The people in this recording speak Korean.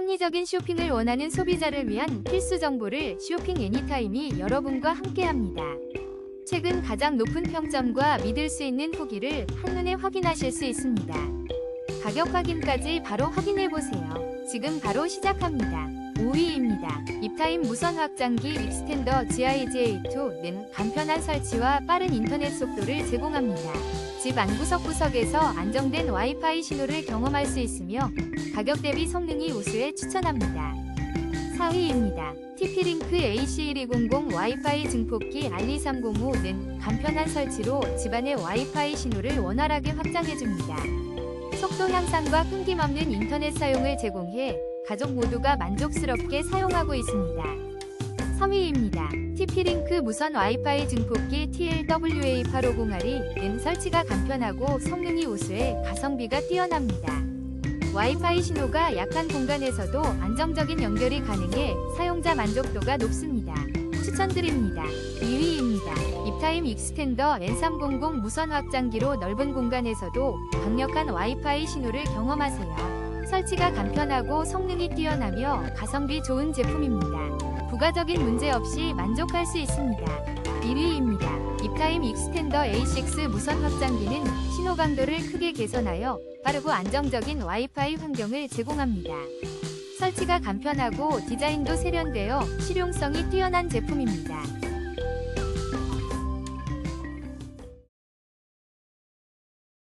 합리적인 쇼핑을 원하는 소비자를 위한 필수 정보를 쇼핑 애니타임이 여러분과 함께합니다. 최근 가장 높은 평점과 믿을 수 있는 후기를 한눈에 확인하실 수 있습니다. 가격 확인까지 바로 확인해 보세요. 지금 바로 시작합니다. 5위입니다. 입타임 무선 확장기 익스텐더 GIGA2는 간편한 설치와 빠른 인터넷 속도를 제공합니다. 집 안 구석구석에서 안정된 와이파이 신호를 경험할 수 있으며 가격 대비 성능이 우수해 추천합니다. 4위입니다. TP-링크 AC1200 와이파이 증폭기 RE305는 간편한 설치로 집안의 와이파이 신호를 원활하게 확장해줍니다. 속도 향상과 끊김없는 인터넷 사용을 제공해 가족 모두가 만족스럽게 사용하고 있습니다. 3위입니다. TP-링크 무선 와이파이 증폭기 TLWA850R은 설치가 간편하고 성능이 우수해 가성비가 뛰어납니다. 와이파이 신호가 약한 공간에서도 안정적인 연결이 가능해 사용자 만족도가 높습니다. 추천드립니다. 2위입니다. 입타임 익스텐더 N300 무선 확장기로 넓은 공간에서도 강력한 와이파이 신호를 경험하세요. 설치가 간편하고 성능이 뛰어나며 가성비 좋은 제품입니다. 부가적인 문제 없이 만족할 수 있습니다. 1위입니다. 입타임 익스텐더 A6 무선 확장기는 신호 강도를 크게 개선하여 빠르고 안정적인 와이파이 환경을 제공합니다. 설치가 간편하고 디자인도 세련되어 실용성이 뛰어난 제품입니다.